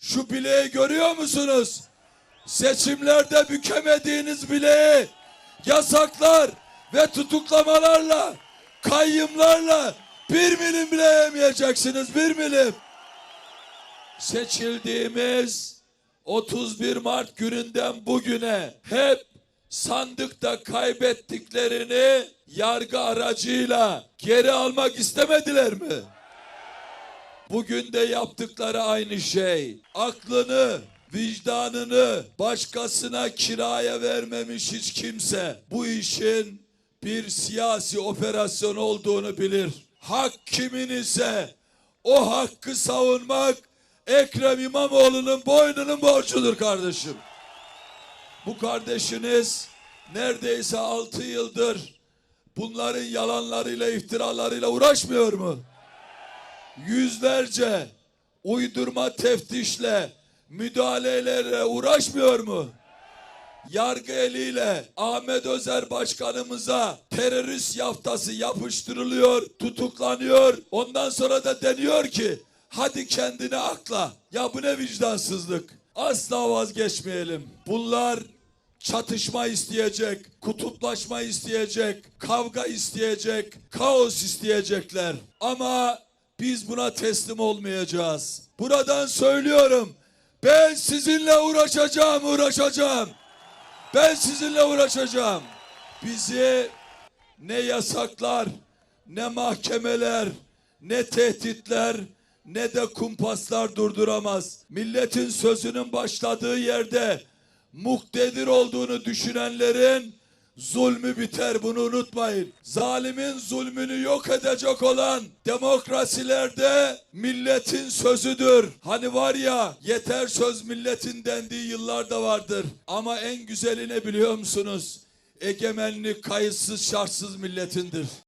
Şu bileği görüyor musunuz? Seçimlerde bükemediğiniz bileği yasaklar ve tutuklamalarla, kayyımlarla bir milim bile yemeyeceksiniz, bir milim. Seçildiğimiz 31 Mart gününden bugüne hep sandıkta kaybettiklerini yargı aracıyla geri almak istemediler mi? Bugün de yaptıkları aynı şey. Aklını, vicdanını başkasına kiraya vermemiş hiç kimse bu işin bir siyasi operasyon olduğunu bilir. Hak kimin ise o hakkı savunmak Ekrem İmamoğlu'nun boynunun borcudur kardeşim. Bu kardeşiniz neredeyse altı yıldır bunların yalanlarıyla, iftiralarıyla uğraşmıyor mu? Yüzlerce uydurma teftişle, müdahalelerle uğraşmıyor mu? Yargı eliyle Ahmet Özer başkanımıza terörist yaftası yapıştırılıyor, tutuklanıyor. Ondan sonra da deniyor ki hadi kendini akla. Ya bu ne vicdansızlık. Asla vazgeçmeyelim. Bunlar çatışma isteyecek, kutuplaşma isteyecek, kavga isteyecek, kaos isteyecekler. Ama biz buna teslim olmayacağız. Buradan söylüyorum. Ben sizinle uğraşacağım, uğraşacağım. Ben sizinle uğraşacağım. Bizi ne yasaklar, ne mahkemeler, ne tehditler, ne de kumpaslar durduramaz. Milletin sözünün başladığı yerde muktedir olduğunu düşünenlerin zulmü biter bunu unutmayın. Zalimin zulmünü yok edecek olan demokrasilerde milletin sözüdür. Hani var ya yeter söz milletin dendiği yıllar da vardır. Ama en güzeli ne biliyor musunuz? Egemenlik kayıtsız şartsız milletindir.